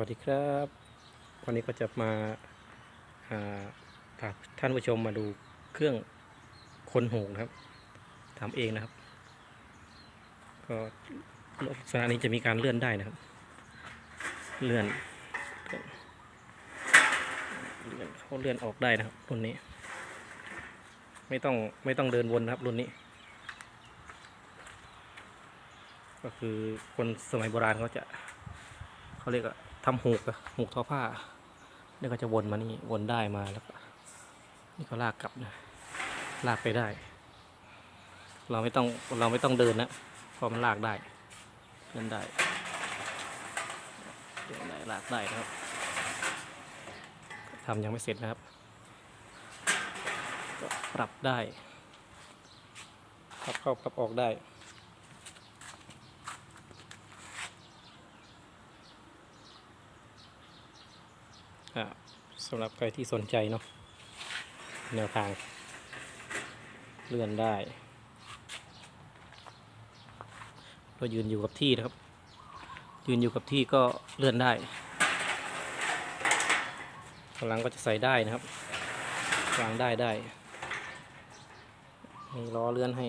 วัสดีครับ วันนี้ก็จะมาาพาท่านผู้ชมมาดูเครื่องคนหูนะครับทำเองนะครับ ก็ลักษณะนี้จะมีการเลื่อนได้นะครับ เลื่อนเลื่อนเขาเลื่อนออกได้นะครับรุ่นนี้ ไม่ต้องไม่ต้องเดินวนนะครับรุ่นนี้ ก็คือคนสมัยโบราณเขาจะเขาเรียกว่า ทำหูกหูกทอผ้าเนี่ยก็จะวนมานี่วนได้มาแล้วก็นี่ก็ลากกลับนะลากไปได้ เราไม่ต้องเราไม่ต้องเดินนะเพราะมันลากได้เดินได้เดินได้ลากได้นะครับทำยังไม่เสร็จนะครับก็ปรับได้ปรับเข้าปรับออกได้ สำหรับใครที่สนใจเนาะแนวทางเลื่อนได้เรายืนอยู่กับที่นะครับ ยืนอยู่กับที่ก็เลื่อนได้กำลังก็จะใส่ได้นะครับวางได้ได้ มีล้อเลื่อนให้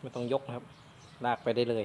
ไม่ต้องยกนะครับ ลากไปได้เลย